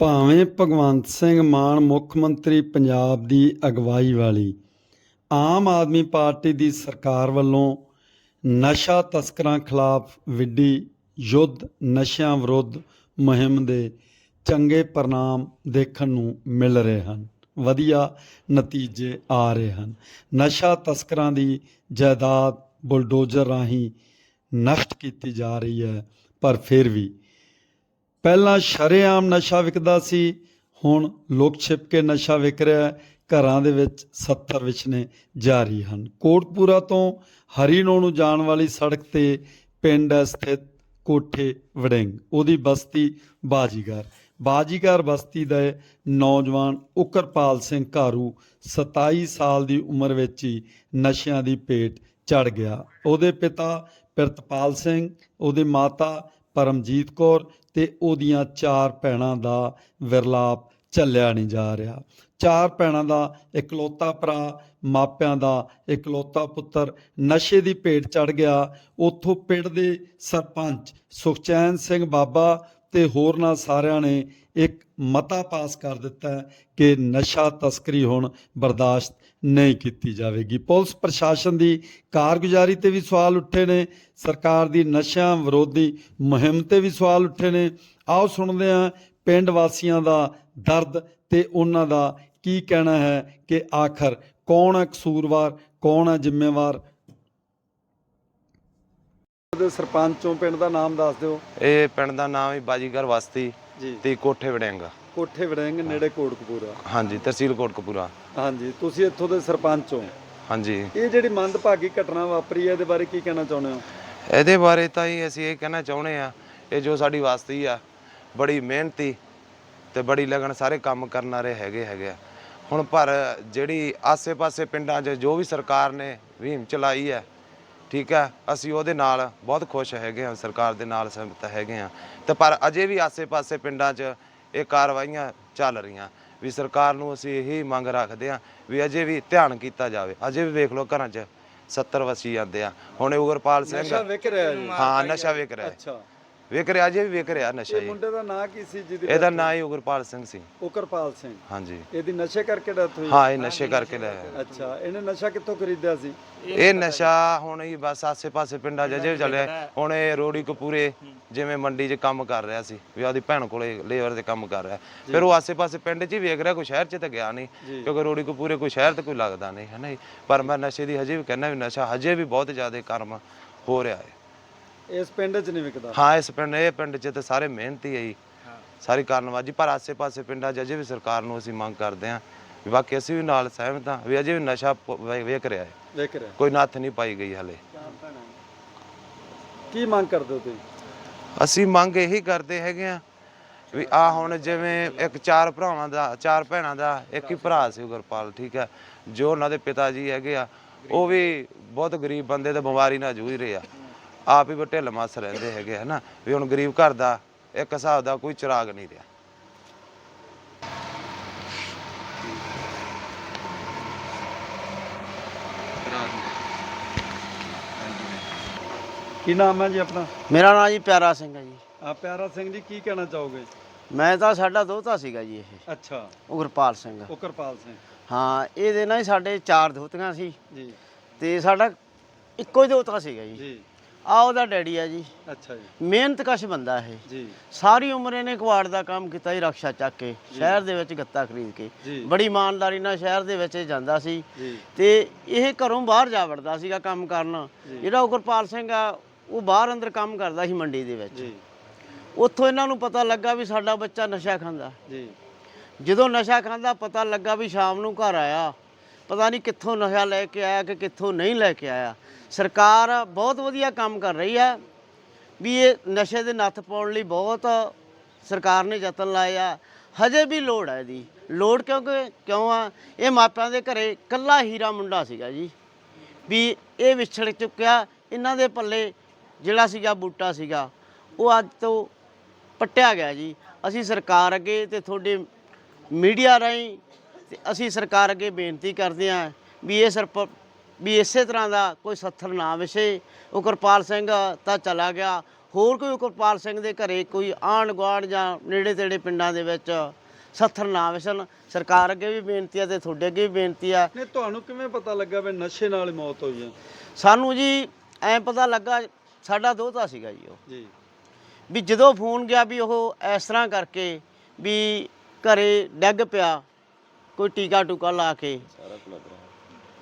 ਭਾਵੇਂ ਭਗਵੰਤ ਸਿੰਘ ਮਾਨ ਮੁੱਖ ਮੰਤਰੀ ਪੰਜਾਬ ਦੀ ਅਗਵਾਈ ਵਾਲੀ, ਆਮ ਆਦਮੀ ਪਾਰਟੀ ਦੀ ਸਰਕਾਰ ਵੱਲੋਂ ਨਸ਼ਾ ਤਸਕਰਾਂ ਖਿਲਾਫ ਵਿੱਢੀ ਯੁੱਧ ਨਸ਼ਿਆਂ ਵਿਰੁੱਧ ਮੁਹਿੰਮ ਦੇ ਚੰਗੇ ਪਰਿਣਾਮ ਦੇਖਣ ਨੂੰ ਮਿਲ ਰਹੇ ਹਨ। ਵਧੀਆ ਨਤੀਜੇ ਆ ਰਹੇ ਹਨ। ਨਸ਼ਾ ਤਸਕਰਾਂ ਦੀ ਜਾਇਦਾਦ ਬੁਲਡੋਜ਼ਰ ਰਾਹੀਂ ਨਸ਼ਟ ਕੀਤੀ ਜਾ ਰਹੀ ਹੈ, ਪਰ ਫਿਰ ਵੀ ਪਹਿਲਾਂ ਸ਼ਰੇਆਮ ਨਸ਼ਾ ਵਿਕਦਾ ਸੀ, ਹੁਣ ਲੁਕ ਛਿਪ ਕੇ ਨਸ਼ਾ ਵਿਕ ਰਿਹਾ ਘਰਾਂ ਦੇ ਵਿੱਚ 70 ਵਿਛਨੇ ਜਾਰੀ ਹਨ। ਕੋਟਪੂਰਾ ਤੋਂ ਹਰੀਨੋ ਨੂੰ ਜਾਣ ਵਾਲੀ ਸੜਕ ਤੇ ਪਿੰਡ ਹੈ ਸਥਿਤ ਕੋਠੇ ਵੜਿੰਗ। ਉਹਦੀ ਬਸਤੀ ਬਾਜੀਗਰ। ਬਾਜੀਗਰ ਬਸਤੀ ਦੇ ਨੌਜਵਾਨ ਉਕਰਪਾਲ ਸਿੰਘ ਘਾਰੂ 27 ਸਾਲ ਦੀ ਉਮਰ ਵਿੱਚ ਹੀ ਨਸ਼ਿਆਂ ਦੀ ਪੇਟ ਚੜ ਗਿਆ। ਉਹਦੇ ਪਿਤਾ ਪ੍ਰਿਤਪਾਲ ਸਿੰਘ, ਉਹਦੇ ਮਾਤਾ ਪਰਮਜੀਤ ਕੌਰ ਤੇ ਉਹਦੀਆਂ ਚਾਰ ਭੈਣਾਂ ਦਾ ਵਿਰਲਾਪ ਚੱਲਿਆ ਨਹੀਂ ਜਾ ਰਿਹਾ। ਚਾਰ ਭੈਣਾਂ ਦਾ ਇਕਲੌਤਾ ਭਰਾ, ਮਾਪਿਆਂ ਦਾ ਇਕਲੌਤਾ ਪੁੱਤਰ ਨਸ਼ੇ ਦੀ ਭੇਟ ਚੜ ਗਿਆ। ਉੱਥੋਂ ਪਿੰਡ ਦੇ ਸਰਪੰਚ ਸੁਖਚੈਨ ਸਿੰਘ ਬਾਬਾ ਤੇ ਹੋਰਨਾਂ ਸਾਰਿਆਂ ਨੇ ਇੱਕ ਮਤਾ ਪਾਸ ਕਰ ਦਿੱਤਾ ਕਿ ਨਸ਼ਾ ਤਸਕਰੀ ਹੁਣ ਬਰਦਾਸ਼ਤ ਨਹੀਂ ਕੀਤੀ ਜਾਵੇਗੀ। ਪੁਲਿਸ ਪ੍ਰਸ਼ਾਸਨ ਦੀ ਕਾਰਗੁਜ਼ਾਰੀ ਤੇ ਵੀ ਸਵਾਲ ਉੱਠੇ ਨੇ। ਸਰਕਾਰ ਦੀ ਨਸ਼ਿਆਂ ਵਿਰੋਧੀ ਮੁਹਿੰਮ ਤੇ ਵੀ ਸਵਾਲ ਉੱਠੇ ਨੇ। ਆਓ ਸੁਣਦੇ ਹਾਂ ਪਿੰਡ ਵਾਸੀਆਂ ਦਾ ਦਰਦ ਤੇ ਉਹਨਾਂ ਦਾ ਕੀ ਕਹਿਣਾ ਹੈ ਕਿ ਆਖਰ ਕੌਣ ਹੈ ਕਸੂਰਵਾਰ, ਕੌਣ ਹੈ ਜ਼ਿੰਮੇਵਾਰ ਦੇ ਸਰਪੰਚੋਂ ਪਿੰਡ ਦਾ ਨਾਮ ਦੱਸ ਦਿਓ। ਇਹ ਪਿੰਡ ਦਾ ਨਾਮ ਹੈ ਬਾਜੀਗਰ ਵਸਤੀ ਜੀ। ਤੇ ਕੋਠੇ ਵੜਿੰਗ। ਕੋਠੇ ਵੜਿੰਗ ਨੇੜੇ ਕੋਟਕਪੂਰਾ ਹਾਂਜੀ ਤਹਿਸੀਲ ਕੋਟਕਪੂਰਾ ਹਾਂਜੀ ਤੁਸੀਂ ਇੱਥੋਂ ਦੇ ਸਰਪੰਚ ਹੋ। ਹਾਂਜੀ। ਇਹ ਜਿਹੜੀ ਮੰਦਭਾਗੀ ਘਟਨਾ ਵਾਪਰੀ ਹੈ ਇਹਦੇ ਬਾਰੇ ਕੀ ਕਹਿਣਾ ਚਾਹੁੰਦੇ ਹੋ? ਇਹਦੇ ਬਾਰੇ ਤਾਂ ਹੀ ਅਸੀਂ ਇਹ ਕਹਿਣਾ ਚਾਹੁੰਦੇ ਆ ਇਹ ਜੋ ਸਾਡੀ ਵਸਤੀ ਆ ਬੜੀ ਮਿਹਨਤੀ ਤੇ ਬੜੀ ਲਗਨ ਸਾਰੇ ਕੰਮ ਕਰਨ ਵਾਲੇ ਹੈਗੇ ਹੈਗੇ ਆ। ਹੁਣ ਪਰ ਜਿਹੜੀ ਆਸੇ-ਪਾਸੇ ਪਿੰਡਾਂ 'ਚ ਜੋ ਵੀ ਸਰਕਾਰ ਨੇ ਮੁਹਿੰਮ ਚਲਾਈ ਹੈ ਠੀਕ ਹੈ ਅਸੀਂ ਉਹਦੇ ਨਾਲ ਬਹੁਤ ਖੁਸ਼ ਹੈਗੇ ਹਾਂ ਸਰਕਾਰ ਦੇ ਨਾਲ ਸਹਿਮਤ ਹੈਗੇ ਹਾਂ। ਤੇ ਪਰ ਅਜੇ ਵੀ ਆਸੇ-ਪਾਸੇ ਪਿੰਡਾਂ 'ਚ ਇਹ ਕਾਰਵਾਈਆਂ ਚੱਲ ਰਹੀਆਂ। ਵੀ ਸਰਕਾਰ ਨੂੰ ਅਸੀਂ ਇਹੀ ਮੰਗ ਰੱਖਦੇ ਹਾਂ ਵੀ ਅਜੇ ਵੀ ਧਿਆਨ ਕੀਤਾ ਜਾਵੇ। ਅਜੇ ਵੀ ਵੇਖ ਲਓ ਘਰਾਂ 'ਚ 70 ਵਸੀ ਜਾਂਦੇ ਆ। ਹੁਣ ਉਗਰਪਾਲ ਸਿੰਘ ਨਸ਼ਾ ਵਿਕ ਰਿਹਾ ਜੀ। ਹਾਂ ਨਸ਼ਾ ਵੇਖ ਰਿਹਾ ਹੈ। ਅੱਛਾ। ਵੇਖ ਰਿਹਾ ਅਜੇ ਵੀ ਵੇਖ ਰਿਹਾ ਨਸ਼ਾ ਇਹ ਜੀ। ਮੁੰਡੇ ਦਾ ਨਾਂ ਕੀ ਸੀ ਜਿਹਦੀ ਇਹਦਾ ਨਾਂ ਹੀ ਉਗਰਪਾਲ ਸਿੰਘ ਸੀ। ਉਕਰਪਾਲ ਸਿੰਘ। ਹਾਂਜੀ। ਇਹਦੀ ਨਸ਼ੇ ਕਰਕੇ ਡੈਥ ਹੋਈ? ਹਾਂ ਇਹ ਨਸ਼ੇ ਕਰਕੇ ਲੈ ਆਇਆ। ਅੱਛਾ ਇਹਨੇ ਨਸ਼ਾ ਕਿੱਥੋਂ ਖਰੀਦਿਆ ਸੀ? ਇਹ ਨਸ਼ਾ ਹੁਣ ਹੀ ਬਸ ਆਸੇ-ਪਾਸੇ ਪਿੰਡਾਂ 'ਚ ਅਜੇ ਚੱਲਿਆ। ਹੁਣ ਇਹ ਰੋੜੀ ਕਪੂਰੇ ਜਿਵੇਂ ਮੰਡੀ 'ਚ ਕੰਮ ਕਰ ਰਿਹਾ ਸੀ ਵੀ ਉਹਦੀ ਭੈਣ ਕੋਲੇ ਲੇਬਰ ਦੇ ਕੰਮ ਕਰ ਰਿਹਾ। ਫਿਰ ਉਹ ਆਸੇ-ਪਾਸੇ ਪਿੰਡ 'ਚ ਹੀ ਵੇਖ ਰਿਹਾ ਕੋਈ ਸ਼ਹਿਰ 'ਚ ਤਾਂ ਗਿਆ ਨਹੀਂ ਜੀ। ਕਿਉਂਕਿ ਰੋੜੀ ਕਪੂਰੇ ਕੋਈ ਸ਼ਹਿਰ ਤੇ ਕੋਈ ਲੱਗਦਾ ਨਹੀਂ ਹੈ ਨਾ ਜੀ। ਪਰ ਮੈਂ ਨਸ਼ੇ ਦੀ ਹਜੇ ਵੀ ਕਹਿੰਦਾ ਵੀ ਨਸ਼ਾ ਹਜੇ ਵੀ ਬਹੁਤ ਜ਼ਿਆਦਾ ਕਰਮ ਹੋ ਰਿਹਾ ਹੈ। ਇਸ ਪਿੰਡ 'ਚ ਨਹੀਂ ਵਿਕਦਾ? ਹਾਂ ਇਸ ਪਿੰਡ ਇਹ ਪਿੰਡ 'ਚ ਤਾਂ ਸਾਰੇ ਮਿਹਨਤੀ ਹੈ ਜੀ। ਸਾਰੀ ਕਾਰਨਵਾਜੀ ਪਰ ਆਸੇ-ਪਾਸੇ ਪਿੰਡਾਂ 'ਚ ਅਜੇ ਵੀ ਸਰਕਾਰ ਨੂੰ ਅਸੀਂ ਮੰਗ ਕਰਦੇ ਹਾਂ ਵੀ ਬਾਕੀ ਅਸੀਂ ਵੀ ਨਾਲ ਸਹਿਮਤ ਹਾਂ ਵੀ ਅਜੇ ਵੀ ਨਸ਼ਾ ਪ- ਵੇ- ਵੇਖ ਰਿਹਾ ਹੈ। ਵਿਕ ਰਿਹਾ। ਕੋਈ ਨੱਥ ਨਹੀਂ ਪਾਈ ਗਈ ਹਲੇ। ਕੀ ਮੰਗ ਕਰਦੇ ਹੋ ਤੁਸੀਂ? ਅਸੀਂ ਮੰਗ ਇਹੀ ਕਰਦੇ ਹੈਗੇ ਆ ਵੀ ਆ ਹੁਣ ਜਿਵੇਂ ਇੱਕ ਚਾਰ ਭਰਾਵਾਂ ਦਾ ਚਾਰ ਭੈਣਾਂ ਦਾ ਇੱਕ ਹੀ ਭਰਾ ਸੀ ਗੁਰਪਾਲ ਠੀਕ ਹੈ। ਜੋ ਉਹਨਾਂ ਦੇ ਪਿਤਾ ਜੀ ਹੈਗੇ ਆ ਉਹ ਵੀ ਬਹੁਤ ਗਰੀਬ ਬੰਦੇ ਤੇ ਬਿਮਾਰੀ ਨਾਲ ਜੂਝ ਰਹੇ ਆ। ਆਪ ਹੀ ਢਿੱਲ ਮਸ ਰਹਿੰਦੇ ਹੈਗੇ ਹਨਾ? ਵੀ ਹੁਣ ਗਰੀਬ ਘਰ ਦਾ ਇੱਕ ਹਿਸਾਬ ਦਾ ਕੋਈ ਚਿਰਾਗ ਨਹੀਂ ਰਿਹਾ। ਕੀ ਨਾਮ ਹੈ ਜੀ ਆਪਣਾ? ਮੇਰਾ ਨਾਮ ਜੀ ਪਿਆਰਾ ਸਿੰਘ ਹੈ ਜੀ। ਆ ਪਿਆਰਾ ਸਿੰਘ ਜੀ ਕੀ ਕਹਿਣਾ ਚਾਹੋਗੇ? ਮੈਂ ਤਾਂ ਸਾਡਾ ਦੋਤਾ ਸੀਗਾ ਜੀ ਇਹ। ਅੱਛਾ। ਉਗਰਪਾਲ ਸਿੰਘ। ਉਕਰਪਾਲ ਸਿੰਘ। ਹਾਂ ਇਹਦੇ ਨਾਲ ਹੀ ਸਾਡੇ ਚਾਰ ਦੋਤੀਆਂ ਸੀ। ਜੀ। ਤੇ ਸਾਡਾ ਇੱਕੋ ਹੀ ਦੋਤਾ ਸੀਗਾ ਜੀ। ਜੀ। ਆ ਉਹਦਾ ਡੈਡੀ ਆ ਜੀ। ਅੱਛਾ ਜੀ। ਮਿਹਨਤ ਕਸ਼ ਬੰਦਾ ਇਹ। ਜੀ। ਸਾਰੀ ਉਮਰ ਇਹਨੇ ਕਵਾੜ ਦਾ ਕੰਮ ਕੀਤਾ ਜੀ ਰਕਸ਼ਾ ਚੱਕ ਕੇ ਸ਼ਹਿਰ ਦੇ ਵਿੱਚ ਗੱਤਾ ਖਰੀਦ ਕੇ। ਬੜੀ ਇਮਾਨਦਾਰੀ ਨਾਲ ਸ਼ਹਿਰ ਦੇ ਵਿੱਚ ਜਾਂਦਾ ਸੀ। ਤੇ ਇਹ ਘਰੋਂ ਬਾਹਰ ਜਾ ਵੜਦਾ ਸੀਗਾ ਕੰਮ ਕਰਨ। ਜਿਹੜਾ ਉਗਰਪਾਲ ਸਿੰਘ ਆ ਉਹ ਬਾਹਰ ਅੰਦਰ ਕੰਮ ਕਰਦਾ ਸੀ ਮੰਡੀ ਦੇ ਵਿੱਚ। ਉੱਥੋਂ ਇਹਨਾਂ ਨੂੰ ਪਤਾ ਲੱਗਾ ਵੀ ਸਾਡਾ ਬੱਚਾ ਨਸ਼ਾ ਖਾਂਦਾ। ਜੀ। ਜਦੋਂ ਨਸ਼ਾ ਖਾਂਦਾ ਪਤਾ ਲੱਗਾ ਵੀ ਸ਼ਾਮ ਨੂੰ ਘਰ ਆਇਆ। ਪਤਾ ਨਹੀਂ ਕਿੱਥੋਂ ਨਸ਼ਾ ਲੈ ਕੇ ਆਇਆ ਕਿ ਕਿੱਥੋਂ ਨਹੀਂ ਲੈ ਕੇ ਆਇਆ। ਸਰਕਾਰ ਬਹੁਤ ਵਧੀਆ ਕੰਮ ਕਰ ਰਹੀ ਹੈ ਵੀ ਇਹ ਨਸ਼ੇ ਦੇ ਨੱਥ ਪਾਉਣ ਲਈ ਬਹੁਤ ਸਰਕਾਰ ਨੇ ਯਤਨ ਲਾਏ ਆ ਹਜੇ ਵੀ ਲੋੜ ਹੈ ਇਹਦੀ। ਲੋੜ ਕਿਉਂਕਿ ਕਿਉਂ ਆ? ਇਹ ਮਾਪਿਆਂ ਦੇ ਘਰੇ ਕੱਲਾ ਹੀਰਾ ਮੁੰਡਾ ਸੀਗਾ ਜੀ। ਵੀ ਇਹ ਵਿਛੜ ਚੁੱਕਿਆ। ਇਹਨਾਂ ਦੇ ਪੱਲੇ ਜਿਹੜਾ ਸੀਗਾ ਬੂਟਾ ਸੀਗਾ, ਉਹ ਅੱਜ ਤੋਂ ਪੱਟਿਆ ਗਿਆ ਜੀ। ਅਸੀਂ ਸਰਕਾਰ ਅੱਗੇ ਤੇ ਤੁਹਾਡੇ ਮੀਡੀਆ ਰਾਹੀਂ ਤੇ ਅਸੀਂ ਸਰਕਾਰ ਅੱਗੇ ਬੇਨਤੀ ਕਰਦੇ ਹਾਂ ਵੀ ਇਹ ਸਰਪ ਵੀ ਇਸੇ ਤਰ੍ਹਾਂ ਦਾ ਕੋਈ ਸੱਥਰ ਨਾ ਵਿਛੇ। ਉਹ ਕਿਰਪਾਲ ਸਿੰਘ ਤਾਂ ਚਲਾ ਗਿਆ। ਹੋਰ ਕੋਈ ਕਿਰਪਾਲ ਸਿੰਘ ਦੇ ਘਰੇ ਕੋਈ ਆਂਢ ਗੁਆਂਢ ਜਾਂ ਨੇੜੇ ਤੇੜੇ ਪਿੰਡਾਂ ਦੇ ਵਿੱਚ ਸੱਥਰ ਨਾ ਵਸਣ ਸਰਕਾਰ ਅੱਗੇ ਵੀ ਬੇਨਤੀ ਹੈ ਤੇ ਤੁਹਾਡੇ ਅੱਗੇ ਵੀ ਬੇਨਤੀ ਹੈ ਨਹੀਂ ਤੁਹਾਨੂੰ ਕਿਵੇਂ ਪਤਾ ਲੱਗਾ ਵੀ ਨਸ਼ੇ ਨਾਲ ਮੌਤ ਹੋਈ ਹੈ ਸਾਨੂੰ ਜੀ ਐਂ ਪਤਾ ਲੱਗਾ ਸਾਡਾ ਦੋਤਾ ਸੀਗਾ ਜੀ ਉਹ। ਜੀ। ਵੀ ਜਦੋਂ ਫੋਨ ਗਿਆ ਵੀ ਉਹ ਇਸ ਤਰ੍ਹਾਂ ਕਰਕੇ ਵੀ ਘਰੇ ਡਿੱਗ ਪਿਆ ਕੋਈ ਟੀਕਾ ਟੂਕਾ ਲਾ ਕੇ।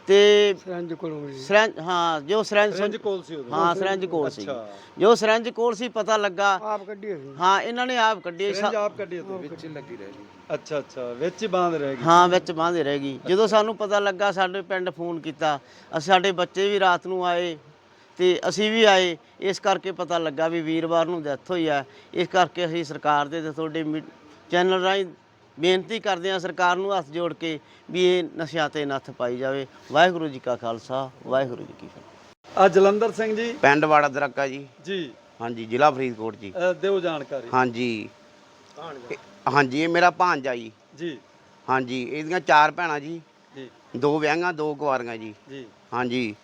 ਤੇ ਸਰੰਜ ਕੋਲੋਂ ਸਰੰਜ ਹਾਂ ਜੋ ਸਰੰਜ ਰੰਜ ਕੋਲ ਸੀ ਉਦੋਂ ਹਾਂ ਸਰੰਜ ਕੋਲ ਸੀ। ਜੋ ਸਰੰਜ ਕੋਲ ਸੀ ਪਤਾ ਲੱਗਾ। ਆਪ ਕੱਢੀ ਹੋਈ। ਹਾਂ ਇਹਨਾਂ ਨੇ ਆਪ ਕੱਢੀ ਸਾ- ਰੰਜ ਆਪ ਕੱਢੀ ਉਦੋਂ ਵਿੱਚ ਲੱਗੀ ਰਹਿ ਗਈ। ਅੱਛਾ ਅੱਛਾ ਵਿੱਚ ਹੀ ਬਾਂਧ ਰਹਿ ਗਈ। ਹਾਂ ਵਿੱਚ ਬਾਂਦੇ ਰਹਿ ਗਈ। ਜਦੋਂ ਸਾਨੂੰ ਪਤਾ ਲੱਗਾ ਸਾਡੇ ਪਿੰਡ ਫੋਨ ਕੀਤਾ। ਅਸੀਂ ਸਾਡੇ ਬੱਚੇ ਵੀ ਰਾਤ ਨੂੰ ਆਏ ਤੇ ਅਸੀਂ ਵੀ ਆਏ। ਇਸ ਕਰਕੇ ਪਤਾ ਲੱਗਾ ਵੀ ਵੀਰਵਾਰ ਨੂੰ ਡੈਥ ਹੋਈ ਆ। ਇਸ ਕਰਕੇ ਅਸੀਂ ਸਰਕਾਰ ਦੇ ਤੇ ਤੁਹਾਡੇ ਚੈਨਲ ਰਾਹੀਂ ਬੇਨਤੀ ਕਰਦੇ ਹਾਂ ਸਰਕਾਰ ਨੂੰ ਹੱਥ ਜੋੜ ਕੇ ਵੀ ਇਹ ਨਸ਼ਿਆਂ ਤੇ ਨੱਥ ਪਾਈ ਜਾਵੇ। ਵਾਹਿਗੁਰੂ ਜੀ ਕਾ ਖਾਲਸਾ ਵਾਹਿਗੁਰੂ ਜੀ ਕੀ ਫਤਿਹ। ਆ ਜਲੰਧਰ ਸਿੰਘ ਜੀ। ਪਿੰਡ ਵਾੜਾ ਦਰਕਾ ਜੀ। ਜੀ। ਹਾਂਜੀ ਜ਼ਿਲ੍ਹਾ ਫਰੀਦਕੋਟ ਜੀ। ਅ, ਦਿਓ ਜਾਣਕਾਰੀ। ਹਾਂਜੀ। ਇਹ- ਹਾਂਜੀ ਇਹ ਮੇਰਾ ਭਾਂਜਾ ਜੀ। ਜੀ। ਹਾਂਜੀ ਇਹਦੀਆਂ ਚਾਰ ਭੈਣਾਂ ਜੀ। ਜੀ। ਦੋ ਵਿਆਹਾਂ ਦੋ ਕੁਆਰੀਆਂ ਜੀ। ਜੀ। ਹਾਂਜੀ।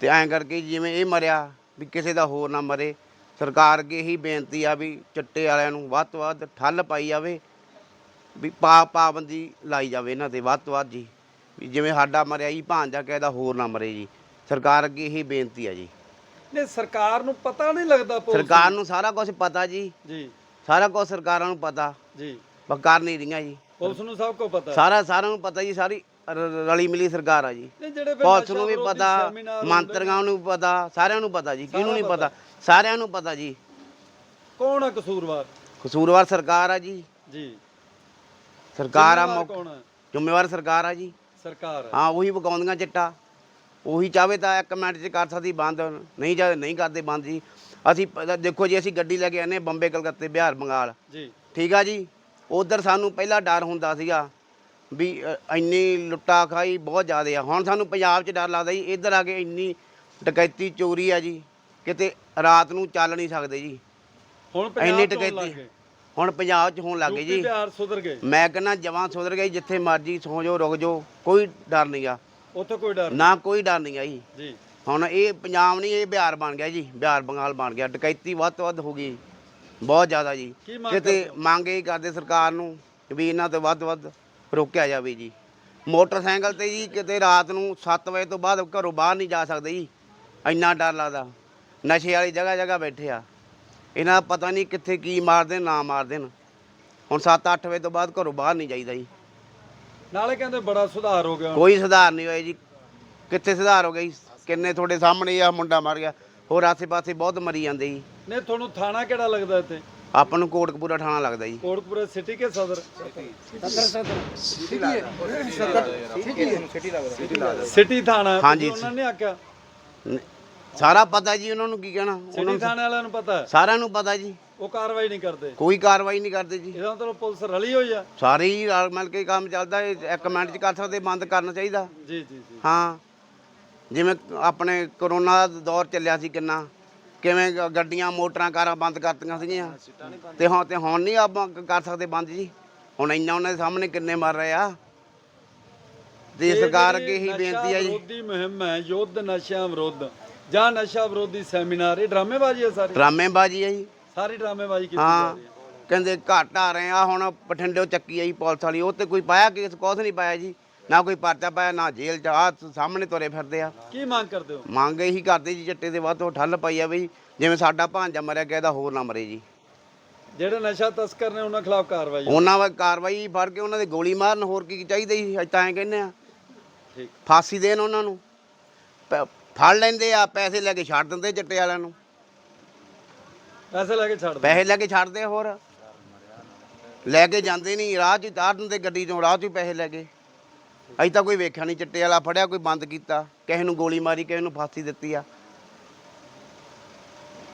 ਤੇ ਐਂ ਕਰਕੇ ਜਿਵੇਂ ਇਹ ਮਰਿਆ ਵੀ ਕਿਸੇ ਦਾ ਹੋਰ ਨਾ ਮਰੇ ਸਰਕਾਰ ਅੱਗੇ ਇਹੀ ਬੇਨਤੀ ਆ ਵੀ ਚਿੱਟੇ ਵਾਲਿਆਂ ਨੂੰ ਵੱਧ ਤੋਂ ਵੱਧ ਠੱਲ ਪਾਈ ਜਾਵੇ। ਵੀ ਪਾ ਪਾਬੰਦੀ ਲਾਈ ਜਾਵੇ ਇਹਨਾਂ ਤੇ ਵੱਧ ਤੋਂ ਵੱਧ ਜੀ। ਵੀ ਜਿਵੇਂ ਸਾਡਾ ਮਰਿਆ ਜੀ ਭਾਂਜਾ ਕਿਸੇ ਹੋਰ ਨਾ ਮਰੇ ਜੀ। ਸਰਕਾਰ ਅੱਗੇ ਇਹੀ ਬੇਨਤੀ ਆ ਜੀ। ਨਹੀਂ ਸਰਕਾਰ ਨੂੰ ਪਤਾ ਨਹੀਂ ਲੱਗਦਾ ਪੁਲਿਸ ਸਰਕਾਰ ਨੂੰ ਸਾਰਾ ਕੁਝ ਪਤਾ ਜੀ। ਜੀ। ਸਾਰਾ ਕੁਝ ਸਰਕਾਰਾਂ ਨੂੰ ਪਤਾ। ਜੀ। ਪਰ ਕਰ ਨਹੀਂ ਰਹੀਆਂ ਜੀ। ਪੁਲਿਸ ਨੂੰ ਸਭ ਕੁਝ ਪਤਾ। ਸਾਰਾ ਸਾਰਿਆਂ ਨੂੰ ਪਤਾ ਜੀ ਸਾਰੀ ਰ- ਰਲੀ ਮਿਲੀ ਸਰਕਾਰ ਆ ਜੀ। ਨਹੀਂ ਜਿਹੜੇ ਫਿਰ ਪੁਲਿਸ ਨਸ਼ਾ ਨੂੰ ਵੀ ਵਿਰੋਧੀ ਪਤਾ ਸੈਮੀਨਾਰ ਹੁੰਦੇ ਮੰਤਰੀਆਂ ਨੂੰ ਵੀ ਪਤਾ ਸਾਰਿਆਂ ਨੂੰ ਪਤਾ ਜੀ ਕਿਹਨੂੰ ਨਹੀਂ ਪਤਾ। ਸਾਰਿਆਂ ਨੂੰ ਪਤਾ ਜੀ। ਕੌਣ ਆ ਕਸੂਰਵਾਰ? ਕਸੂਰਵਾਰ ਸਰਕਾਰ ਆ ਜੀ। ਜੀ। ਸਰਕਾਰ ਆ ਜ਼ਿੰਮੇਵਾਰ ਮੁੱਖ ਕੌਣ ਆ ਜ਼ਿੰਮੇਵਾਰ ਸਰਕਾਰ ਆ ਜੀ। ਸਰਕਾਰ। ਹਾਂ। ਉਹੀ ਪਕਾਉਂਦੀਆਂ ਚਿੱਟਾ। ਉਹੀ ਚਾਵੇ ਤਾਂ ਇੱਕ ਮਿੰਟ 'ਚ ਕਰ ਸਕਦੀ ਬੰਦ ਨਹੀਂ ਚਾਹੇ ਨਹੀਂ ਕਰਦੇ ਬੰਦ ਜੀ। ਅਸੀਂ ਪ- ਦੇਖੋ ਜੀ ਅਸੀਂ ਗੱਡੀ ਲੈ ਕੇ ਆਨੇ ਬੰਬੇ ਕਲਕੱਤੇ ਬਿਹਾਰ ਬੰਗਾਲ। ਜੀ। ਠੀਕ ਆ ਜੀ? ਉਧਰ ਸਾਨੂੰ ਪਹਿਲਾਂ ਡਰ ਹੁੰਦਾ ਸੀਗਾ ਵੀ ਅ, ਇੰਨੀ ਲੁੱਟਾ ਖਾਈ ਬਹੁਤ ਜ਼ਿਆਦਾ ਆ। ਹੁਣ ਸਾਨੂੰ ਪੰਜਾਬ 'ਚ ਡਰ ਲੱਗਦਾ ਜੀ ਇੱਧਰ ਆ ਕੇ ਇੰਨੀ ਡਕੈਤੀ ਚੋਰੀ ਆ ਜੀ ਕਿਤੇ ਰਾਤ ਨੂੰ ਚੱਲ ਨਹੀਂ ਸਕਦੇ ਜੀ। ਹੁਣ ਇੰਨੀ ਪੰਜਾਬ ਤੋਂ ਲੱਗ ਡਕੈਤੀ ਗਏ। ਹੁਣ ਪੰਜਾਬ 'ਚ ਹੋਣ ਲੱਗੇ ਯੂਪੀ ਜੀ। ਬਿਹਾਰ ਸੁਧਰ ਗਏ। ਮੈਂ ਕਹਿੰਦਾ ਜਵਾਂ ਸੁਧਰ ਗਏ ਜਿੱਥੇ ਮਰਜ਼ੀ ਸੌ ਜਾਓ ਰੁਕ ਜਾਓ ਕੋਈ ਡਰ ਨਹੀਂ ਆ। ਉੱਥੇ ਕੋਈ ਡਰ ਨਾ ਕੋਈ ਡਰ ਨਹੀਂ ਆ ਜੀ। ਜੀ। ਹੁਣ ਇਹ ਪੰਜਾਬ ਨਹੀਂ ਇਹ ਬਿਹਾਰ ਬਣ ਗਿਆ ਜੀ। ਬਿਹਾਰ ਬੰਗਾਲ ਬਣ ਗਿਆ। ਡਕੈਤੀ ਵੱਧ ਤੋਂ ਵੱਧ ਹੋ ਗਈ। ਬਹੁਤ ਜ਼ਿਆਦਾ ਜੀ। ਕੀ ਮੰਗ ਕਿਤੇ ਕਰਦੇ? ਮੰਗ ਇਹ ਕਰਦੇ ਸਰਕਾਰ ਨੂੰ ਵੀ ਇਹਨਾਂ ਤੋਂ ਵੱਧ ਤੋਂ ਵੱਧ ਰੋਕਿਆ ਜਾਵੇ ਜੀ। ਮੋਟਰਸਾਈਕਲ ਤੇ ਜੀ ਕਿਤੇ ਰਾਤ ਨੂੰ 7 ਵਜੇ ਤੋਂ ਬਾਅਦ ਘਰੋਂ ਬਾਹਰ ਨਹੀਂ ਜਾ ਸਕਦੇ ਜੀ। ਇੰਨਾ ਡਰ ਲੱਗਦਾ। ਨਸ਼ੇ ਵਾਲੀ ਜਗ੍ਹਾ ਜਗ੍ਹਾ ਬੈਠੇ ਆ। ਇਹਨਾਂ ਦਾ ਪਤਾ ਨਹੀਂ ਕਿੱਥੇ ਕੀ ਮਾਰ ਦੇਣ ਨਾ ਮਾਰ ਦੇਣ ਹੁਣ 7-8 ਵਜੇ ਤੋਂ ਬਾਅਦ ਘਰੋਂ ਬਾਹਰ ਨਹੀਂ ਜਾਈਦਾ ਜੀ। ਨਾਲੇ ਕਹਿੰਦੇ ਬੜਾ ਸੁਧਾਰ ਹੋ ਗਿਆ। ਕੋਈ ਸੁਧਾਰ ਨਹੀਂ ਹੋਇਆ ਜੀ। ਕਿੱਥੇ ਸੁਧਾਰ ਹੋ ਗਿਆ ਜੀ? ਕਿੰਨੇ ਤੁਹਾਡੇ ਸਾਹਮਣੇ ਆ ਮੁੰਡਾ ਮਰ ਗਿਆ। ਹੋਰ ਆਸੇ-ਪਾਸੇ ਬਹੁਤ ਮਰੀ ਜਾਂਦੇ ਜੀ। ਨਹੀਂ ਤੁਹਾਨੂੰ ਥਾਣਾ ਕਿਹੜਾ ਲੱਗਦਾ ਇੱਥੇ? ਆਪਾਂ ਨੂੰ ਕੋਟਕਪੂਰਾ ਥਾਣਾ ਲੱਗਦਾ ਜੀ। ਕੋਟਕਪੂਰਾ ਸਿਟੀ ਕੇ ਸਦਰ? ਸਿਟੀ ਥਾਣਾ। ਹਾਂਜੀ, ਉਹਨਾਂ ਨੇ ਆਖਿਆ। ਨ- ਸਾਰਾ ਪਤਾ ਜੀ ਉਹਨਾਂ ਨੂੰ ਕੀ ਕਹਿਣਾ ਉਹਨਾਂ ਸਿਟੀ ਨੂੰ ਥਾਣੇ ਵਾਲਿਆਂ ਨੂੰ ਪਤਾ ਹੈ, ਸਾਰਿਆਂ ਨੂੰ ਪਤਾ ਜੀ। ਉਹ ਕਾਰਵਾਈ ਨਹੀਂ ਕਰਦੇ। ਕੋਈ ਕਾਰਵਾਈ ਨਹੀਂ ਕਰਦੇ ਜੀ। ਇਹਦਾ ਮਤਲਬ ਪੁਲਿਸ ਰਲੀ ਹੋਈ ਆ। ਸਾਰੇ ਹੀ ਰਲ ਮਿਲ ਕੇ ਕੰਮ ਚੱਲਦਾ ਇਹ ਇੱਕ ਮਿੰਟ 'ਚ ਕਰ ਸਕਦੇ ਬੰਦ ਕਰਨਾ ਚਾਹੀਦਾ। ਜੀ ਜੀ ਜੀ। ਹਾਂ। ਜਿਵੇਂ ਆਪਣੇ ਕਰੋਨਾ ਦਾ ਦੌਰ ਚੱਲਿਆ ਸੀ ਕਿੰਨਾ ਕਿਵੇਂ ਗ- ਗੱਡੀਆਂ ਮੋਟਰਾਂ ਕਾਰਾਂ ਬੰਦ ਕਰਤੀਆਂ ਸੀਗੀਆਂ। ਤੇ ਹੁਣ ਤੇ ਹੁਣ ਨਹੀਂ ਆਪਾਂ ਕ- ਕਰ ਸਕਦੇ ਬੰਦ ਜੀ। ਹੁਣ ਇੰਨਾ ਉਹਨਾਂ ਦੇ ਸਾਹਮਣੇ ਕਿੰਨੇ ਮਰ ਰਹੇ ਆ। ਤੇ ਇਹ ਸਰਕਾਰ ਅੱਗੇ ਨਸ਼ਾ ਬੇਨਤੀ ਹੈ ਜੀ। ਵਿਰੋਧੀ ਮੁਹਿੰਮ ਹੈ ਯੁੱਧ ਨਸ਼ਾ ਵਿਰੁੱਧ। ਜਾਂ ਨਸ਼ਾ ਵਿਰੋਧੀ ਸੈਮੀਨਾਰ ਇਹ ਡਰਾਮੇਬਾਜ਼ੀ ਹੈ ਸਾਰੀ? ਡਰਾਮੇਬਾਜ਼ੀ ਹੈ ਜੀ। ਸਾਰੀ ਡਰਾਮੇਬਾਜ਼ੀ ਕੀਤੀ ਜਾ ਹਾਂ। ਰਹੀ ਹੈ। ਕਹਿੰਦੇ ਘੱਟ ਆ ਰਹੇ ਆ ਹੁਣ ਬਠਿੰਡੇੋਂ ਚੱਕੀ ਆਈ ਪੁਲਿਸ ਵਾਲੀ ਉਹ ਤੇ ਕੋਈ ਪਾਇਆ ਕੇਸ ਕੁਛ ਨਹੀਂ ਪਾਇਆ ਜੀ। ਨਾ ਕੋਈ ਪਰਚਾ ਪਾਇਆ ਨਾ ਜੇਲ੍ਹ ਚ ਆ ਸਾਹਮਣੇ ਤੁਰੇ ਫਿਰਦੇ ਆ। ਕੀ ਮੰਗ ਕਰਦੇ ਹੋ? ਮੰਗ ਇਹੀ ਕਰਦੇ ਜੀ ਚੱਟੇ ਦੇ ਵੱਧ ਤੋਂ ਠੱਲ ਪਈ ਆ ਵੀ ਜਿਵੇਂ ਸਾਡਾ ਭਾਂਜਾ ਮਰਿਆ ਗਿਆ ਇਹਦਾ ਹੋਰ ਨਾ ਮਰੇ ਜੀ। ਜਿਹੜੇ ਨਸ਼ਾ ਤਸਕਰ ਨੇ ਉਹਨਾਂ ਖਿਲਾਫ ਕਾਰਵਾਈ। ਉਹਨਾਂ ਵਾ ਕਾਰਵਾਈ ਫੜ ਕੇ ਉਹਨਾਂ ਦੇ ਗੋਲੀ ਮਾਰਨ ਹੋਰ ਕੀ ਚਾਹੀਦਾ ਜੀ ਅਸੀਂ ਤਾਂ ਐਂ ਕਹਿੰਦੇ ਆ। ਠੀਕ। ਫਾਂਸੀ ਦੇਣ ਉਹਨਾਂ ਨੂੰ। ਪ- ਫੜ ਲੈਂਦੇ ਆ ਪੈਸੇ ਲੈ ਕੇ ਛੱਡ ਦਿੰਦੇ ਚਿੱਟੇ ਵਾਲਿਆਂ ਨੂੰ। ਪੈਸੇ ਲੈ ਕੇ ਛੱਡ ਦੇ ਪੈਸੇ ਲੈ ਕੇ ਛੱਡਦੇ ਆ ਹੋਰ। ਲੈ ਕੇ ਜਾਂਦੇ ਨਹੀਂ ਰਾਹ 'ਚ ਹੀ ਉਤਾਰ ਦਿੰਦੇ ਗੱਡੀ ਤੋਂ ਰਾਹ 'ਚ ਹੀ ਪੈਸੇ ਲੈ ਕੇ। ਅਜੇ ਤਾਂ ਕੋਈ ਵੇਖਿਆ ਨਹੀਂ ਚਿੱਟੇ ਵਾਲਾ ਫੜਿਆ ਕੋਈ ਬੰਦ ਕੀਤਾ ਕਿਸੇ ਨੂੰ ਗੋਲੀ ਮਾਰੀ ਕਿਸੇ ਨੂੰ ਫਾਂਸੀ ਦਿੱਤੀ ਆ।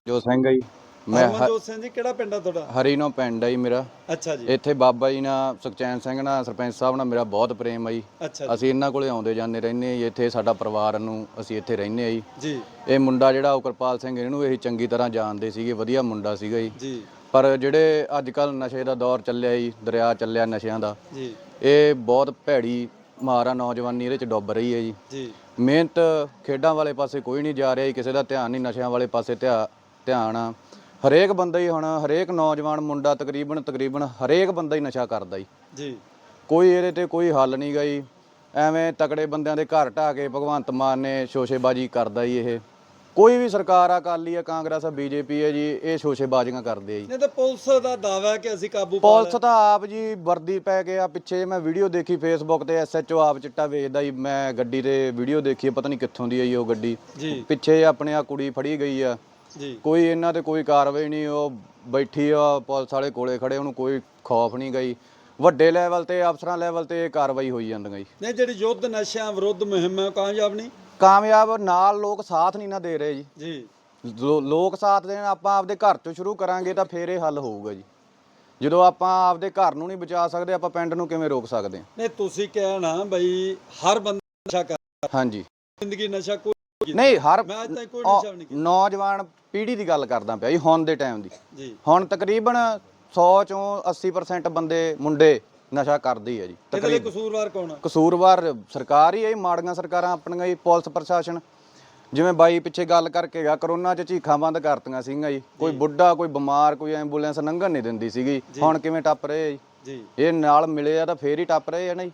ਜੋ ਸਿੰਘ ਜੀ। ਮੈਂ ਹ- ਹਰਮਨਜੋਤ ਸਿੰਘ ਜੀ ਕਿਹੜਾ ਪਿੰਡ ਆ ਤੁਹਾਡਾ? ਹਰੀਨੋ ਪਿੰਡ ਆ ਜੀ ਮੇਰਾ। ਅੱਛਾ ਜੀ। ਇੱਥੇ ਬਾਬਾ ਜੀ ਨਾਲ ਸੁਖਚੈਨ ਸਿੰਘ ਨਾਲ ਸਰਪੰਚ ਸਾਹਿਬ ਨਾਲ ਮੇਰਾ ਬਹੁਤ ਪ੍ਰੇਮ ਆ ਜੀ। ਅੱਛਾ ਅਸੀਂ ਇਹਨਾਂ ਕੋਲੇ ਆਉਂਦੇ ਜਾਂਦੇ ਰਹਿੰਦੇ ਆ ਜੀ ਇੱਥੇ ਸਾਡਾ ਪਰਿਵਾਰ ਨੂੰ ਅਸੀਂ ਇੱਥੇ ਰਹਿੰਦੇ ਆ ਜੀ। ਜੀ। ਇਹ ਮੁੰਡਾ ਜਿਹੜਾ ਉਹ ਕਿਰਪਾਲ ਸਿੰਘ ਇਹਨੂੰ ਅਸੀਂ ਚੰਗੀ ਤਰ੍ਹਾਂ ਜਾਣਦੇ ਸੀਗੇ ਵਧੀਆ ਮੁੰਡਾ ਸੀਗਾ ਜੀ। ਜੀ। ਪਰ ਜਿਹੜੇ ਅੱਜ ਕੱਲ ਨਸ਼ੇ ਦਾ ਦੌਰ ਚੱਲਿਆ ਜੀ ਦਰਿਆ ਚੱਲਿਆ ਨਸ਼ਿਆਂ ਦਾ ਜੀ। ਇਹ ਬਹੁਤ ਭੈੜੀ ਮਾਰਾ ਨੌਜਵਾਨੀ ਇਹਦੇ ਚ ਡੁੱਬ ਰਹੀ ਹੈ ਜੀ। ਜੀ। ਮਿਹਨਤ ਖੇਡਾਂ ਵਾਲੇ ਪਾਸੇ ਕੋਈ ਨਹੀਂ ਜਾ ਰਿਹਾ ਜੀ ਕਿਸੇ ਦਾ ਧਿਆਨ ਨਹੀਂ ਨਸ਼ਿਆਂ ਵਾਲੇ ਪਾਸੇ ਧਿਆ- ਧਿਆਨ ਆ। ਹਰੇਕ ਬੰਦਾ ਹੀ ਹੁਣ ਹਰੇਕ ਨੌਜਵਾਨ ਮੁੰਡਾ ਤਕਰੀਬਨ ਤਕਰੀਬਨ ਹਰੇਕ ਬੰਦਾ ਹੀ ਨਸ਼ਾ ਕਰਦਾ ਜੀ। ਜੀ। ਕੋਈ ਇਹਦੇ ਤੇ ਕੋਈ ਹੱਲ ਨਹੀਂ ਗਈ ਐਵੇਂ ਤਕੜੇ ਬੰਦਿਆਂ ਦੇ ਘਰ ਢਾਹ ਕੇ ਭਗਵੰਤ ਮਾਨ ਨੇ ਸ਼ੋਸ਼ੇਬਾਜ਼ੀ ਕਰਦਾ ਜੀ ਇਹ। ਕੋਈ ਵੀ ਸਰਕਾਰ ਆ ਅਕਾਲੀ ਆ ਕਾਂਗਰਸ ਆ ਬੀਜੇਪੀ ਹੈ ਜੀ ਇਹ ਸ਼ੋਸ਼ੇਬਾਜ਼ੀਆਂ ਕਰਦੇ ਆ ਜੀ। ਨਹੀਂ ਤਾਂ ਪੁਲਿਸ ਦਾ ਦਾਅਵਾ ਹੈ ਕਿ ਅਸੀਂ ਕਾਬੂ ਪਾ ਪੁਲਿਸ ਤਾਂ ਆਪ ਜੀ ਵਰਦੀ ਪੈ ਕੇ ਆ ਪਿੱਛੇ ਜੇ ਮੈਂ ਵੀਡੀਓ ਦੇਖੀ ਫੇਸਬੁੱਕ ਤੇ ਐਸਐਚਓ ਆਪ ਚਿੱਟਾ ਵੇਚਦਾ ਜੀ। ਮੈਂ ਗੱਡੀ ਤੇ ਵੀਡੀਓ ਦੇਖੀ ਹੈ, ਪਤਾ ਨਹੀਂ ਕਿੱਥੋਂ ਦੀ ਹੈ ਜੀ ਉਹ ਗੱਡੀ। ਜੀ। ਪਿੱਛੇ ਆਪਣੇ ਆ ਕੁੜੀ ਫੜੀ ਗਈ ਆ। ਜੀ। ਕੋਈ ਇਹਨਾਂ ਤੇ ਕੋਈ ਕਾਰਵਾਈ ਨਹੀਂ ਉਹ ਬੈਠੀ ਆ ਪੁਲਿਸ ਵਾਲੇ ਕੋਲੇ ਖੜੇ ਉਹਨੂੰ ਕੋਈ ਖੌਫ ਨਹੀਂ ਗਈ। ਵੱਡੇ ਲੈਵਲ ਤੇ ਅਫਸਰਾਂ ਲੈਵਲ ਤੇ ਇਹ ਕਾਰਵਾਈ ਹੋਈ ਜਾਂਦੀਆਂ ਜੀ। ਨਹੀਂ ਜਿਹੜੀ ਯੁੱਧ ਨਸ਼ਿਆਂ ਵਿਰੁੱਧ ਮੁਹਿੰਮ ਹੈ ਉਹ ਕਾਮਯਾਬ ਨਹੀਂ? ਕਾਮਯਾਬ ਨਾਲ ਲੋਕ ਸਾਥ ਨਹੀਂ ਨਾ ਦੇ ਰਹੇ ਜੀ। ਜੀ। ਲੋ- ਲੋਕ ਸਾਥ ਦੇਣ ਆਪਾਂ ਆਪਦੇ ਘਰ ਤੋਂ ਸ਼ੁਰੂ ਕਰਾਂਗੇ ਤਾਂ ਫੇਰ ਇਹ ਹੱਲ ਹੋਊਗਾ ਜੀ। ਜਦੋਂ ਆਪਾਂ ਆਪਦੇ ਘਰ ਨੂੰ ਨਹੀਂ ਬਚਾ ਸਕਦੇ ਆਪਾਂ ਪਿੰਡ ਨੂੰ ਕਿਵੇਂ ਰੋਕ ਸਕਦੇ ਹਾਂ? ਨਹੀਂ ਤੁਸੀਂ ਕਿਹਾ ਨਾ ਬਈ ਹਰ ਬੰਦਾ ਨਸ਼ਾ ਕਰ ਹਾਂਜੀ। ਜ਼ਿੰਦਗੀ ਨਸ਼ਾ ਕੋਈ। ਨਹੀਂ ਹਰ ਮੈਂ ਅੱਜ ਤਾਈਂ ਕੋਈ ਉਹ ਨਸ਼ਾ ਵੀ ਨਹੀਂ ਕੀਤਾ। ਨੌਜਵਾਨ ਪੀੜ੍ਹੀ ਦੀ ਗੱਲ ਕਰਦਾ ਪਿਆ ਜੀ ਹੁਣ ਦੇ ਟਾਈਮ ਦੀ। ਜੀ। ਹੁਣ ਤਕਰੀਬਨ 100 ਚੋਂ 80% ਬੰਦੇ ਮੁੰਡੇ ਨਸ਼ਾ ਕਰਦੇ ਹੀ ਆ ਜੀ ਇਹਦੇ ਲਈ ਤਕਰੀਬਨ। ਕਸੂਰਵਾਰ ਕੌਣ ਹੈ ਕਸੂਰਵਾਰ ਸਰਕਾਰ ਹੀ ਹੈ ਜੀ, ਮਾੜੀਆਂ ਸਰਕਾਰਾਂ ਆਪਣੀਆਂ ਹੀ ਪੁਲਿਸ ਪ੍ਰਸ਼ਾਸਨ। ਜਿਵੇਂ ਬਾਈ ਪਿੱਛੇ ਗੱਲ ਕਰਕੇ ਗਿਆ ਕਰੋਨਾ 'ਚ ਝੀਖਾਂ ਬੰਦ ਕਰਤੀਆਂ ਸੀਗੀਆਂ ਜੀ। ਕੋਈ ਬੁੱਢਾ ਕੋਈ ਬਿਮਾਰ ਕੋਈ ਐਂਬੂਲੈਂਸ ਲੰਘਣ ਨਹੀਂ ਦਿੰਦੀ ਸੀਗੀ। ਹੁਣ ਕਿਵੇਂ ਟੱਪ ਰਹੇ ਆ ਜੀ? ਜੀ। ਇਹ ਨਾਲ ਮਿਲੇ ਆ ਤਾਂ ਫੇਰ ਹੀ ਟੱਪ ਰਹੇ ਆ ਨਾ ਜੀ।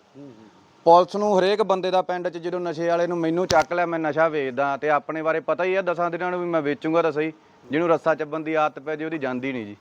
ਪੁਲਿਸ ਨੂੰ ਹਰੇਕ ਬੰਦੇ ਦਾ ਪਿੰਡ 'ਚ ਜਦੋਂ ਨਸ਼ੇ ਵਾਲੇ ਨੂੰ ਮੈਨੂੰ ਚੱਕ ਲਿਆ, ਮੈਂ ਨਸ਼ਾ ਵੇਚਦਾ ਤੇ ਆਪਣੇ ਬਾਰੇ ਪਤਾ ਹੀ ਆ, ਦਸਾਂ ਦਿਨਾਂ ਨੂੰ ਵੀ ਮੈਂ ਵੇਚੂੰਗਾ ਤਾਂ ਸਹੀ। ਜਿਹਨੂੰ ਰੱਸਾ ਚੱਬਣ ਦੀ ਆਦਤ ਪੈ ਜੇ, ਉਹਦੀ ਜਾਂਦੀ ਨਹੀਂ ਜੀ।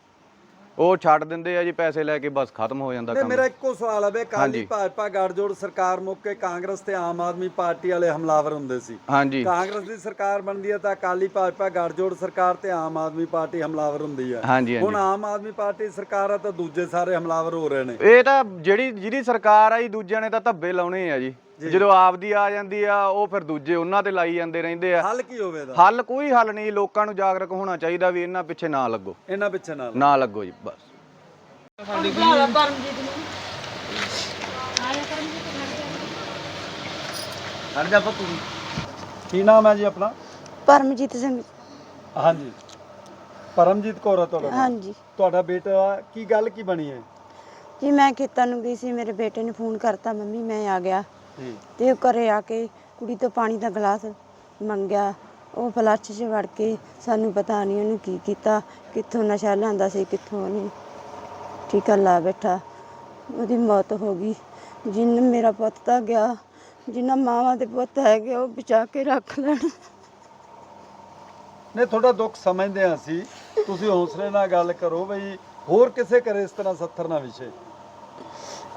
ਉਹ ਛੱਡ ਦਿੰਦੇ ਆ ਜੀ ਪੈਸੇ ਲੈ ਕੇ ਬਸ ਖਤਮ ਹੋ ਜਾਂਦਾ ਤੇ ਕੰਮ। ਮੇਰਾ ਇੱਕੋ ਸਵਾਲ ਹੈ ਬਈ ਕਾਲੀ ਹਾਂਜੀ। ਭਾਜਪਾ ਗੱਠਜੋੜ ਸਰਕਾਰ ਮੁੱਕ ਕੇ ਕਾਂਗਰਸ ਤੇ ਆਮ ਆਦਮੀ ਪਾਰਟੀ ਵਾਲੇ ਹਮਲਾਵਰ ਹੁੰਦੇ ਸੀ। ਹਾਂਜੀ। ਕਾਂਗਰਸ ਦੀ ਸਰਕਾਰ ਬਣਦੀ ਹੈ ਤਾਂ ਅਕਾਲੀ ਭਾਜਪਾ ਗੱਠਜੋੜ ਸਰਕਾਰ ਤੇ ਆਮ ਆਦਮੀ ਪਾਰਟੀ ਹਮਲਾਵਰ ਹੁੰਦੀ ਹੈ ਹਾਂਜੀ ਹੁਣ ਹਾਂਜੀ ਆਮ ਆਦਮੀ ਪਾਰਟੀ ਸਰਕਾਰ ਹੈ ਤਾਂ ਦੂਜੇ ਸਾਰੇ ਹਮਲਾਵਰ ਹੋ ਰਹੇ ਨੇ। ਇਹ ਤਾਂ ਜਿਹੜੀ ਜਿਹਦੀ ਸਰਕਾਰ ਆਈ ਦੂਜਿਆਂ ਨੇ ਤਾਂ ਧੱਬੇ ਲਾਉਣੇ ਆ ਜੀ। ਜਦੋਂ ਆਪਦੀ ਆ ਜਾਂਦੀ ਆ ਉਹ ਫਿਰ ਦੂਜੇ ਉਹਨਾਂ ਤੇ ਲਾਈ ਜਾਂਦੇ ਰਹਿੰਦੇ ਆ। ਹੱਲ ਕੀ ਹੋਵੇ ਦਾ ਹੱਲ ਕੋਈ ਹੱਲ ਨਹੀਂ ਲੋਕਾਂ ਨੂੰ ਜਾਗਰੂਕ ਹੋਣਾ ਚਾਹੀਦਾ ਵੀ ਇਹਨਾਂ ਪਿੱਛੇ ਨਾ ਲੱਗੋ। ਇਹਨਾਂ ਪਿੱਛੇ ਨਾਲ ਨਾ ਲੱਗੋ ਜੀ ਬਸ। ਹਟ ਜਾ। ਪੱਤੂ ਕੀ ਨਾਮ ਹੈ ਜੀ ਆਪਣਾ? ਪਰਮਜੀਤ ਸਿੰਘ। ਹਾਂਜੀ। ਪਰਮਜੀਤ ਕੌਰ ਹੈ ਤੁਹਾਡਾ ਨਾਮ? ਹਾਂਜੀ। ਤੁਹਾਡਾ ਬੇਟਾ ਕੀ ਗੱਲ ਕੀ ਬਣੀ ਹੈ? ਜੀ ਮੈਂ ਖੇਤਾਂ ਨੂੰ ਗਈ ਸੀ ਮੇਰੇ ਬੇਟੇ ਨੇ ਫੋਨ ਕਰਤਾ ਮੰਮੀ ਮੈਂ ਆ ਗਿਆ। ਤੇ ਉਹ ਘਰੇ ਆ ਕੇ ਕੁੜੀ ਤੋਂ ਪਾਣੀ ਦਾ ਗਲਾਸ ਮੰਗਿਆ। ਉਹ ਫਲੱਸ਼ 'ਚ ਵੜ ਕੇ ਸਾਨੂੰ ਪਤਾ ਨਹੀਂ ਉਹਨੂੰ ਕੀ ਕੀਤਾ ਕਿੱਥੋਂ ਨਸ਼ਾ ਲਿਆਂਦਾ ਸੀ ਕਿੱਥੋਂ ਨਹੀਂ ਟੀਕਾ ਲਾ ਬੈਠਾ। ਉਹਦੀ ਮੌਤ ਹੋ ਗਈ। ਜਿੰਨ ਮੇਰਾ ਪੁੱਤ ਤਾਂ ਗਿਆ ਜਿੰਨਾ ਮਾਵਾਂ ਦੇ ਪੁੱਤ ਹੈਗੇ ਉਹ ਬਚਾ ਕੇ ਰੱਖ ਲੈਣ। ਨਹੀਂ ਤੁਹਾਡਾ ਦੁੱਖ ਸਮਝਦੇ ਹਾਂ ਅਸੀਂ। ਤੁਸੀਂ ਹੌਸਲੇ ਨਾਲ ਗੱਲ ਕਰੋ ਬਈ ਹੋਰ ਕਿਸੇ ਕਰੇ ਇਸ ਤਰ੍ਹਾਂ ਸੱਥਰ ਨਾ ਵਿਸ਼ੇ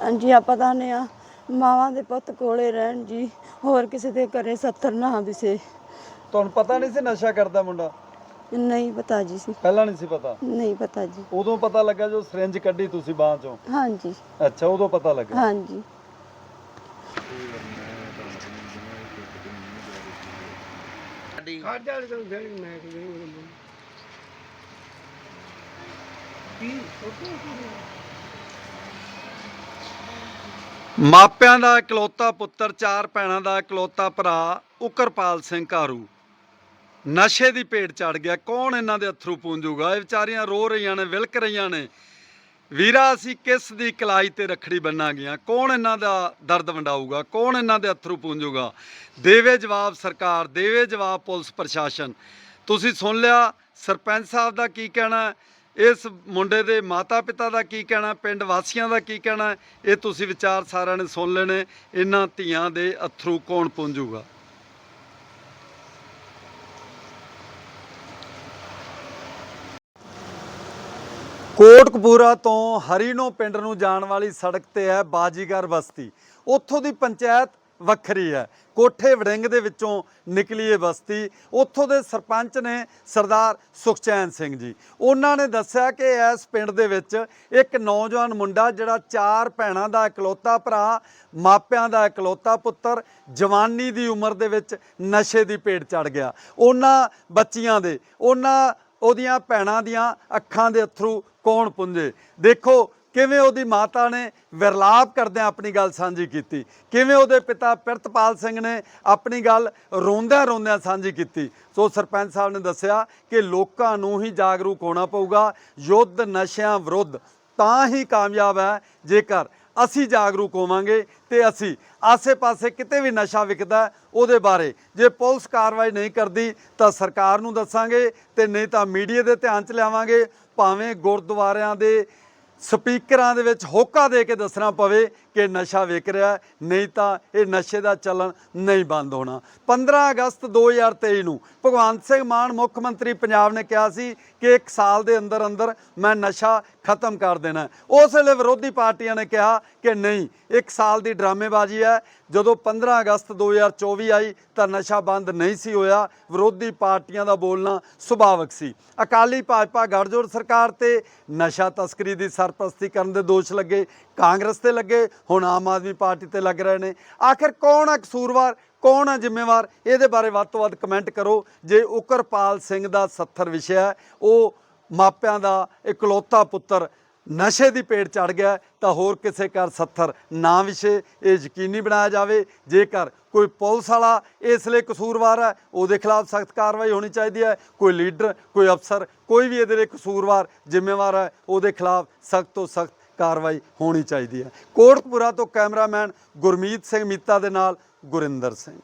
ਹਾਂਜੀ ਆਪਾਂ ਤਾਂ ਨੇ ਆ ਮਾਵਾਂ ਦੇ ਪੁੱਤ ਕੋਲੇ ਰਹਿਣ ਜੀ ਹੋਰ ਕਿਸੇ ਦੇ ਘਰੇ ਸੱਤਰ ਨਾ ਵਿਸੇ ਤੁਹਾਨੂੰ ਪਤਾ ਨਹੀਂ ਸੀ ਨਸ਼ਾ ਕਰਦਾ ਮੁੰਡਾ? ਨਹੀਂ ਪਤਾ ਜੀ ਸੀ। ਪਹਿਲਾਂ ਨਹੀਂ ਸੀ ਪਤਾ? ਨਹੀਂ ਪਤਾ ਜੀ। ਉਦੋਂ ਪਤਾ ਲੱਗਾ ਜੋ ਸਿਰਿੰਜ ਕੱਢੀ ਤੁਸੀਂ ਬਾਹ ਚੋਂ? ਹਾਂਜੀ। ਅੱਛਾ ਉਦੋਂ ਪਤਾ ਲੱਗਾ। ਹਾਂਜੀ। ਮਾਪਿਆਂ ਦਾ ਇਕਲੌਤਾ ਪੁੱਤਰ, ਚਾਰ ਭੈਣਾਂ ਦਾ ਇਕਲੌਤਾ ਭਰਾ, ਉਕਰਪਾਲ ਸਿੰਘ ਕਾਰੂ ਨਸ਼ੇ ਦੀ ਭੇਟ ਚੜ ਗਿਆ। ਕੌਣ ਇਹਨਾਂ ਦੇ ਅਥਰੂ ਪੂੰਜੂਗਾ ਇਹ ਵਿਚਾਰੀਆਂ ਰੋ ਰਹੀਆਂ ਨੇ, ਵਿਲਕ ਰਹੀਆਂ ਨੇ। ਵੀਰਾ, ਅਸੀਂ ਕਿਸ ਦੀ ਕਲਾਈ ਤੇ ਰਖੜੀ ਬੰਨਾਂਗੀਆਂ ਕੌਣ ਇਹਨਾਂ ਦਾ ਦਰਦ ਵੰਡਾਊਗਾ? ਕੌਣ ਇਹਨਾਂ ਦੇ ਅਥਰੂ ਪੂੰਜੂਗਾ ਦੇਵੇ ਜਵਾਬ ਸਰਕਾਰ, ਦੇਵੇ ਜਵਾਬ ਪੁਲਿਸ ਪ੍ਰਸ਼ਾਸਨ। ਤੁਸੀਂ ਸੁਣ ਲਿਆ, ਸਰਪੰਚ ਸਾਹਿਬ ਦਾ ਕੀ ਕਹਿਣਾ? ਇਸ ਮੁੰਡੇ ਦੇ ਮਾਤਾ ਪਿਤਾ ਦਾ ਕੀ ਕਹਿਣਾ, ਪਿੰਡ ਵਾਸੀਆਂ ਦਾ ਕੀ ਕਹਿਣਾ, ਇਹ ਤੁਸੀਂ ਵਿਚਾਰ ਸਾਰਿਆਂ ਨੇ ਸੁਣ ਲੈਣੇ, ਇਹਨਾਂ ਧੀਆਂ ਦੇ ਅਥਰੂ ਕੌਣ ਪੂੰਜੂਗਾ ਕੋਟਕਪੂਰਾ ਤੋਂ ਹਰੀਨੋ ਪਿੰਡ ਨੂੰ ਜਾਣ ਵਾਲੀ ਸੜਕ ਤੇ ਹੈ ਬਾਜੀਗਰ ਬਸਤੀ। ਉੱਥੋਂ ਦੀ ਪੰਚਾਇਤ ਵੱਖਰੀ ਹੈ। ਕੋਠੇ ਵੜਿੰਗ ਦੇ ਵਿੱਚੋਂ ਨਿਕਲੀ ਇਹ ਬਸਤੀ। ਉੱਥੋਂ ਦੇ ਸਰਪੰਚ ਨੇ ਸਰਦਾਰ ਸੁਖਚੈਨ ਸਿੰਘ ਜੀ। ਉਹਨਾਂ ਨੇ ਦੱਸਿਆ ਕਿ ਇਸ ਪਿੰਡ ਦੇ ਵਿੱਚ ਇੱਕ ਨੌਜਵਾਨ ਮੁੰਡਾ ਜਿਹੜਾ ਚਾਰ ਭੈਣਾਂ ਦਾ ਇਕਲੌਤਾ ਭਰਾ, ਮਾਪਿਆਂ ਦਾ ਇਕਲੌਤਾ ਪੁੱਤਰ, ਜਵਾਨੀ ਦੀ ਉਮਰ ਦੇ ਵਿੱਚ ਨਸ਼ੇ ਦੀ ਪੇਟ ਚੜ ਗਿਆ। ਉਹਨਾਂ ਬੱਚੀਆਂ ਦੇ, ਉਹਨਾਂ ਉਹਦੀਆਂ ਭੈਣਾਂ ਦੀਆਂ ਅੱਖਾਂ ਦੇ ਅਥਰੂ ਕੌਣ ਪੁੰਜੇ? ਦੇਖੋ ਕਿਵੇਂ ਉਹਦੀ ਮਾਤਾ ਨੇ ਵਿਰਲਾਪ ਕਰਦਿਆਂ ਆਪਣੀ ਗੱਲ ਸਾਂਝੀ ਕੀਤੀ? ਕਿਵੇਂ ਉਹਦੇ ਪਿਤਾ ਪਿਰਤਪਾਲ ਸਿੰਘ ਨੇ ਆਪਣੀ ਗੱਲ ਰੋਂਦਿਆਂ ਰੋਂਦਿਆਂ ਸਾਂਝੀ ਕੀਤੀ? ਸੋ ਸਰਪੰਚ ਸਾਹਿਬ ਨੇ ਦੱਸਿਆ ਕਿ ਲੋਕਾਂ ਨੂੰ ਹੀ ਜਾਗਰੂਕ ਹੋਣਾ ਪਊਗਾ, ਯੁੱਧ ਨਸ਼ਿਆਂ ਵਿਰੁੱਧ ਤਾਂ ਹੀ ਕਾਮਯਾਬ ਹੈ ਜੇਕਰ ਅਸੀਂ ਜਾਗਰੂਕ ਹੋਵਾਂਗੇ ਤੇ ਅਸੀਂ ਆਸੇ-ਪਾਸੇ ਕਿਤੇ ਵੀ ਨਸ਼ਾ ਵਿਕਦਾ ਉਹਦੇ ਬਾਰੇ ਜੇ ਪੁਲਿਸ ਕਾਰਵਾਈ ਨਹੀਂ ਕਰਦੀ ਤਾਂ ਸਰਕਾਰ ਨੂੰ ਦੱਸਾਂਗੇ ਤੇ ਨਹੀਂ ਤਾਂ ਮੀਡੀਆ ਦੇ ਧਿਆਨ 'ਚ ਲਿਆਵਾਂਗੇ, ਭਾਵੇਂ ਗੁਰਦੁਆਰਿਆਂ ਦੇ ਸਪੀਕਰਾਂ ਦੇ ਵਿੱਚ ਹੋਕਾ ਦੇ ਕੇ ਦੱਸਣਾ ਪਵੇ ਕਿ ਨਸ਼ਾ ਵਿਕ ਰਿਹਾ ਨਹੀਂ ਤਾਂ ਇਹ ਨਸ਼ੇ ਦਾ ਚੱਲਣ ਨਹੀਂ ਬੰਦ ਹੋਣਾ। 15 ਅਗਸਤ 2023 ਨੂੰ ਭਗਵੰਤ ਸਿੰਘ ਮਾਨ, ਮੁੱਖ ਮੰਤਰੀ ਪੰਜਾਬ ਨੇ ਕਿਹਾ ਸੀ ਕਿ ਇੱਕ ਸਾਲ ਦੇ ਅੰਦਰ ਅੰਦਰ ਮੈਂ ਨਸ਼ਾ ਖਤਮ ਕਰ ਦੇਣਾ ਉਸ ਵੇਲੇ ਵਿਰੋਧੀ ਪਾਰਟੀਆਂ ਨੇ ਕਿਹਾ ਕਿ ਨਹੀਂ, ਇੱਕ ਸਾਲ ਦੀ ਡਰਾਮੇਬਾਜ਼ੀ ਹੈ। ਜਦੋਂ 15 ਅਗਸਤ 2024 ਆਈ ਤਾਂ ਨਸ਼ਾ ਬੰਦ ਨਹੀਂ ਸੀ ਹੋਇਆ। ਵਿਰੋਧੀ ਪਾਰਟੀਆਂ ਦਾ ਬੋਲਣਾ ਸੁਭਾਵਕ ਸੀ। ਅਕਾਲੀ ਭਾਜਪਾ ਗੜਜੋੜ ਸਰਕਾਰ ਤੇ ਨਸ਼ਾ ਤਸਕਰੀ ਦੀ ਸਰਪ੍ਰਸਤੀ ਕਰਨ ਦੇ ਦੋਸ਼ ਲੱਗੇ, ਕਾਂਗਰਸ ਤੇ ਲੱਗੇ ਹੁਣ ਆਮ ਆਦਮੀ ਪਾਰਟੀ ਤੇ ਲੱਗ ਰਹੇ ਨੇ। ਆਖਿਰ ਕੌਣ ਹੈ ਕਸੂਰਵਾਰ? ਕੌਣ ਹੈ ਜ਼ਿੰਮੇਵਾਰ? ਇਹਦੇ ਬਾਰੇ ਵੱਧ ਤੋਂ ਵੱਧ ਕਮੈਂਟ ਕਰੋ। ਜੇ ਉਕਰਪਾਲ ਸਿੰਘ ਦਾ 70 ਵਿਸ਼ਾ ਹੈ, ਉਹ ਮਾਪਿਆਂ ਦਾ ਇਕਲੌਤਾ ਪੁੱਤਰ ਨਸ਼ੇ ਦੀ ਪੇੜ ਚੜ ਗਿਆ ਤਾਂ ਹੋਰ ਕਿਸੇ ਘਰ 70 ਨਾ ਵਿਸ਼ੇ। ਇਹ ਯਕੀਨੀ ਬਣਾਇਆ ਜਾਵੇ, ਜੇਕਰ ਕੋਈ ਪੁਲਿਸ ਵਾਲਾ ਇਸ ਲਈ ਕਸੂਰਵਾਰ ਹੈ, ਉਹਦੇ ਖਿਲਾਫ ਸਖਤ ਕਾਰਵਾਈ ਹੋਣੀ ਚਾਹੀਦੀ ਹੈ। ਕੋਈ ਲੀਡਰ, ਕੋਈ ਅਫਸਰ, ਕੋਈ ਵੀ ਇਹਦੇ ਲਈ ਕਸੂਰਵਾਰ, ਜ਼ਿੰਮੇਵਾਰ ਹੈ, ਉਹਦੇ ਖਿਲਾਫ ਸਖਤ ਤੋਂ ਸਖਤ ਕਾਰਵਾਈ ਹੋਣੀ ਚਾਹੀਦੀ ਹੈ। ਕੋਟਪੁਰਾ ਤੋਂ ਕੈਮਰਾਮੈਨ ਗੁਰਮੀਤ ਸਿੰਘ ਮੀਤਾ ਦੇ ਨਾਲ ਗੁਰਿੰਦਰ ਸਿੰਘ।